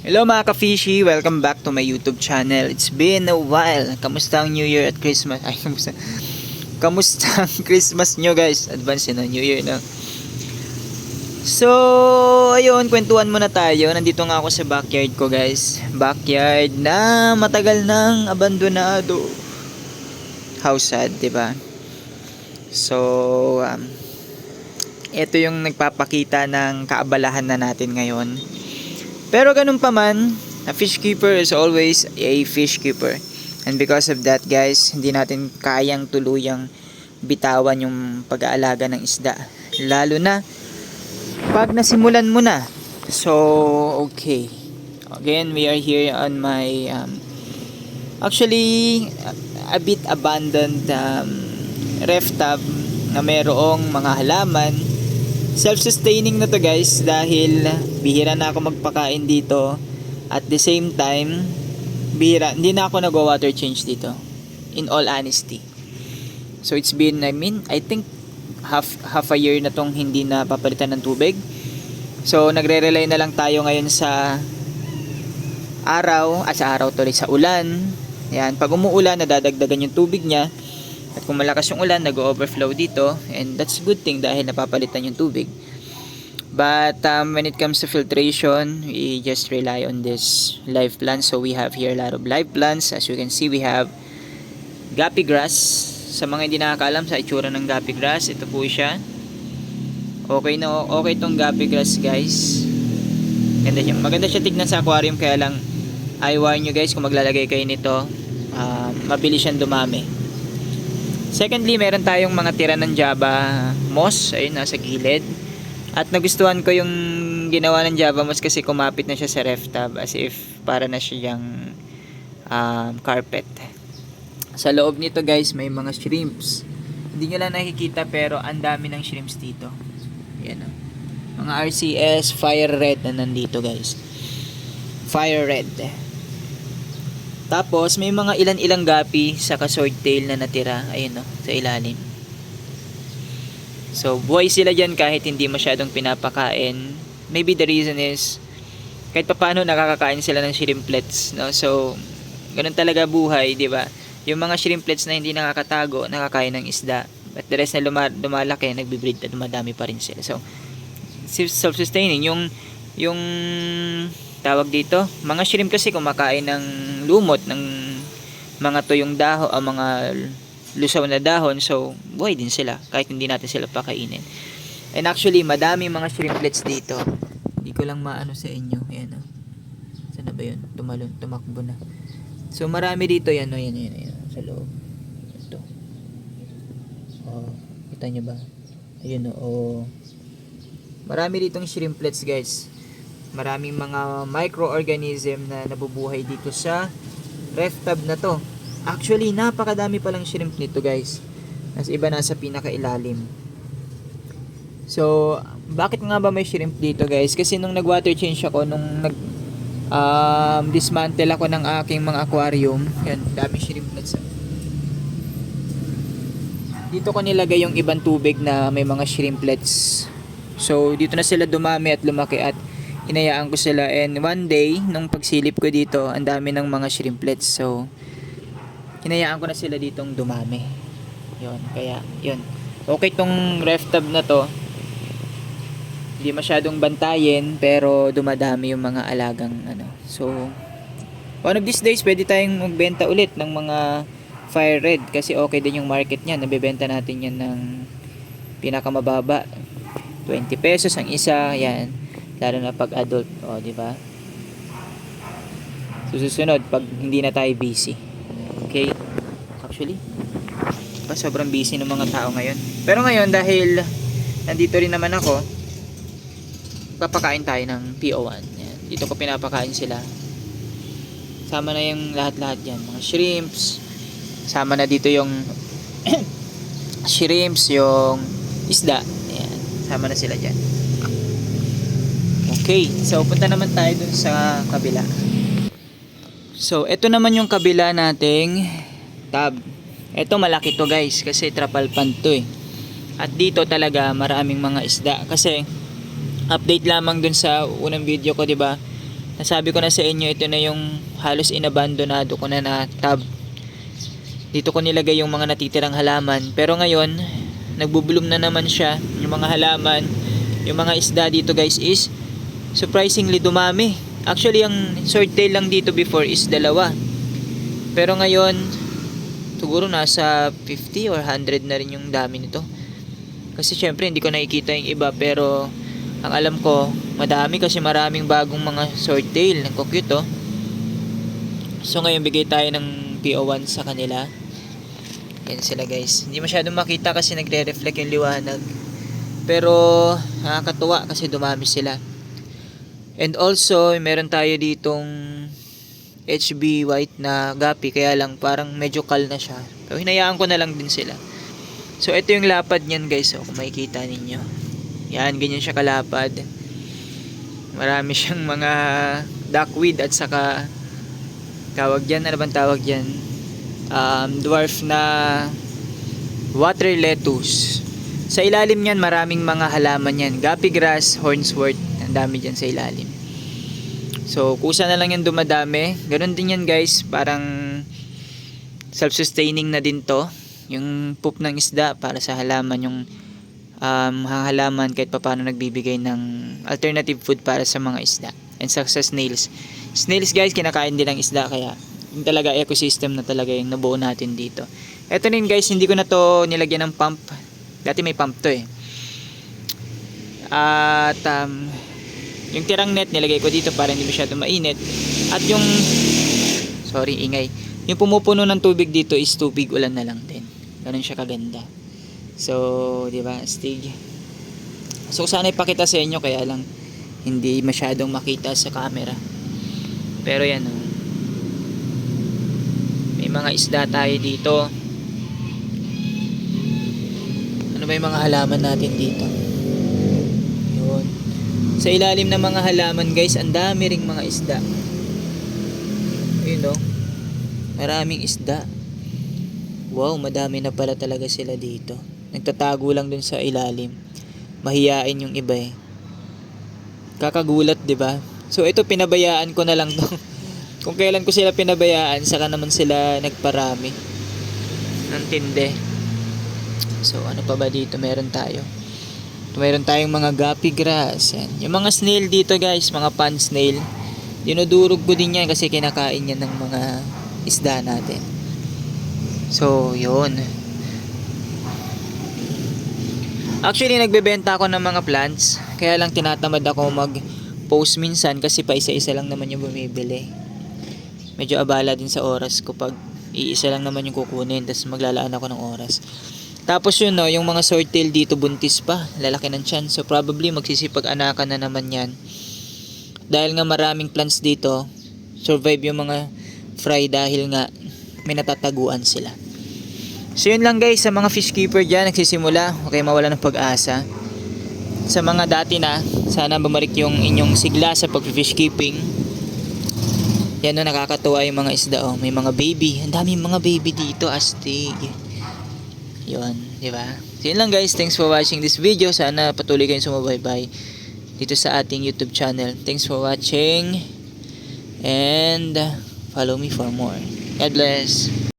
Hello mga ka-fishy! Welcome back to my YouTube channel. It's been a while. Kamusta ang New Year at Christmas? Ay, kamusta? Kamusta ang Christmas nyo guys? Advance na New Year na. So, ayun, kwentuhan muna tayo. Nandito nga ako sa backyard ko guys. Backyard na matagal nang abandonado. How sad, ba? So, um, ito yung nagpapakita ng kaabalahan na natin ngayon. Pero ganun pa man, a fish keeper is always a fish keeper. And because of that guys, hindi natin kayang tuluyang bitawan yung pag-aalaga ng isda. Lalo na pag nasimulan mo na. So, okay. Again, we are here on my um, actually a, bit abandoned um, ref tub na mayroong mga halaman self-sustaining na to guys dahil bihira na ako magpakain dito. At the same time bihira hindi na ako nag-water change dito. In all honesty. So it's been I mean I think half half a year na tong hindi na papalitan ng tubig. So nagre-rely na lang tayo ngayon sa araw at sa araw tuloy sa ulan. Yan pag umuulan nadadagdagan yung tubig niya. At kung malakas yung ulan, nag-overflow dito. And that's good thing dahil napapalitan yung tubig. But um, when it comes to filtration, we just rely on this live plants. So we have here a lot of live plants. As you can see, we have gapi grass. Sa mga hindi nakakaalam sa itsura ng gapi grass, ito po siya. Okay na okay tong gapi grass, guys. Ganda siya. Maganda siya tignan sa aquarium kaya lang I warn you guys kung maglalagay kayo nito, uh, mabilis siyang dumami. Secondly, meron tayong mga tira ng Java moss, ayun, nasa gilid. At nagustuhan ko yung ginawa ng Java moss kasi kumapit na siya sa ref tub as if para na siyang um, carpet. Sa loob nito guys, may mga shrimps. Hindi nyo lang nakikita pero ang dami ng shrimps dito. Yan o. Mga RCS fire red na nandito guys. Fire red. Tapos, may mga ilan-ilang gapi sa swordtail na natira. Ayun no, sa ilalim. So, buhay sila dyan kahit hindi masyadong pinapakain. Maybe the reason is, kahit paano nakakakain sila ng shrimplets. No? So, ganun talaga buhay, di ba? Yung mga shrimplets na hindi nakakatago, nakakain ng isda. But the rest na luma- lumalaki, nagbibreed at dumadami pa rin sila. So, self-sustaining. Yung, yung tawag dito, mga shrimp kasi kumakain ng lumot ng mga tuyong dahon, o mga lusaw na dahon, so buhay din sila kahit hindi natin sila pakainin. And actually, madami mga shrimplets dito. Hindi ko lang maano sa inyo. Ayan o. Saan na ba yun? Tumalon, tumakbo na. So marami dito yan o, yan, yan, yan, sa loob. Ito. Oh, kita nyo ba? Ayun o. Oh. Marami ditong shrimplets guys maraming mga microorganism na nabubuhay dito sa ref tub na to. Actually, napakadami palang shrimp nito guys. Nas iba nasa pinakailalim. So, bakit nga ba may shrimp dito guys? Kasi nung nag-water change ako, nung nag um, dismantle ako ng aking mga aquarium, yan, dami shrimp sa dito ko nilagay yung ibang tubig na may mga shrimplets. So, dito na sila dumami at lumaki at inayaan ko sila and one day nung pagsilip ko dito ang dami ng mga shrimplets so hinayaan ko na sila ditong dumami. Yon kaya yon okay tong ref tub na to. Hindi masyadong bantayin pero dumadami yung mga alagang ano. So one of these days pwede tayong magbenta ulit ng mga fire red kasi okay din yung market niya. Nabebenta natin yan ng pinakamababa. 20 pesos ang isa yan. Lalo na pag adult o di ba? Susunod pag hindi na tayo busy okay. Actually pa sobrang busy ng mga tao ngayon. Pero ngayon dahil nandito rin naman ako papakain tayo ng PO1 yan. dito ko pinapakain sila. Sama na yung lahat-lahat yan. Mga shrimps. Sama na dito yung shrimps yung isda. Yan. sama na sila dyan. Okay, so punta naman tayo dun sa kabila. So, ito naman yung kabila nating tab. Ito malaki to guys kasi trapal pan to eh. At dito talaga maraming mga isda kasi update lamang dun sa unang video ko, 'di ba? Nasabi ko na sa inyo, ito na yung halos inabandonado ko na na tab. Dito ko nilagay yung mga natitirang halaman. Pero ngayon, nagbubulong na naman siya. Yung mga halaman, yung mga isda dito guys is surprisingly dumami. Actually, ang swordtail lang dito before is dalawa. Pero ngayon, siguro nasa 50 or 100 na rin yung dami nito. Kasi syempre hindi ko nakikita yung iba pero ang alam ko madami kasi maraming bagong mga swordtail. Ang cute oh. So ngayon bigay tayo ng PO1 sa kanila. Yan sila guys. Hindi masyadong makita kasi nagre-reflect yung liwanag. Pero nakakatuwa kasi dumami sila. And also, meron tayo ditong HB white na gapi kaya lang parang medyo kal na siya. So hinayaan ko na lang din sila. So ito yung lapad niyan guys, oh, kung makikita ninyo. Yan, ganyan siya kalapad. Marami siyang mga duckweed at saka tawag yan, ano bang tawag yan? Um, dwarf na water lettuce. Sa ilalim niyan maraming mga halaman yan. Gapi grass, hornswort, ang dami dyan sa ilalim. So, kusa na lang yan dumadami. Ganon din yan guys, parang self-sustaining na din to. Yung poop ng isda para sa halaman, yung um, halaman kahit paano nagbibigay ng alternative food para sa mga isda. And sa, sa snails. Snails guys, kinakain din ng isda kaya yung talaga ecosystem na talaga yung nabuo natin dito. Ito rin guys, hindi ko na to nilagyan ng pump. Dati may pump to eh. At um, yung tirang net nilagay ko dito para hindi masyado mainit. At yung sorry, ingay. Yung pumupuno ng tubig dito is tubig ulan na lang din. Ganun siya kaganda. So, di ba, stig. So, sana ipakita sa inyo kaya lang hindi masyadong makita sa camera. Pero yan, oh. May mga isda tayo dito. Ano ba yung mga halaman natin dito? Sa ilalim ng mga halaman guys, ang dami ring mga isda. Ayun oh. Maraming isda. Wow, madami na pala talaga sila dito. Nagtatago lang dun sa ilalim. Mahiyain yung iba eh. Kakagulat, 'di ba? So ito pinabayaan ko na lang 'to. Kung kailan ko sila pinabayaan, saka naman sila nagparami. Ang tindi. So ano pa ba dito meron tayo? Mayroon tayong mga guppy grass. Yan. Yung mga snail dito guys, mga pan snail. Dinudurog ko din yan kasi kinakain yan ng mga isda natin. So, yun. Actually, nagbebenta ako ng mga plants. Kaya lang tinatamad ako mag-post minsan kasi pa isa-isa lang naman yung bumibili. Medyo abala din sa oras ko pag iisa lang naman yung kukunin tapos maglalaan ako ng oras. Tapos yun no, yung mga swordtail dito buntis pa, lalaki ng tiyan. So probably magsisipag-anakan na naman yan. Dahil nga maraming plants dito, survive yung mga fry dahil nga may natataguan sila. So yun lang guys, sa mga fish keeper dyan, nagsisimula, okay mawala ng pag-asa. Sa mga dati na, sana bumalik yung inyong sigla sa pag-fish keeping. Yan no, nakakatuwa yung mga isda oh. May mga baby. Ang daming mga baby dito, astig. Yun, di ba? So yun lang guys, thanks for watching this video. Sana patuloy kayong sumubaybay dito sa ating YouTube channel. Thanks for watching and follow me for more. God bless.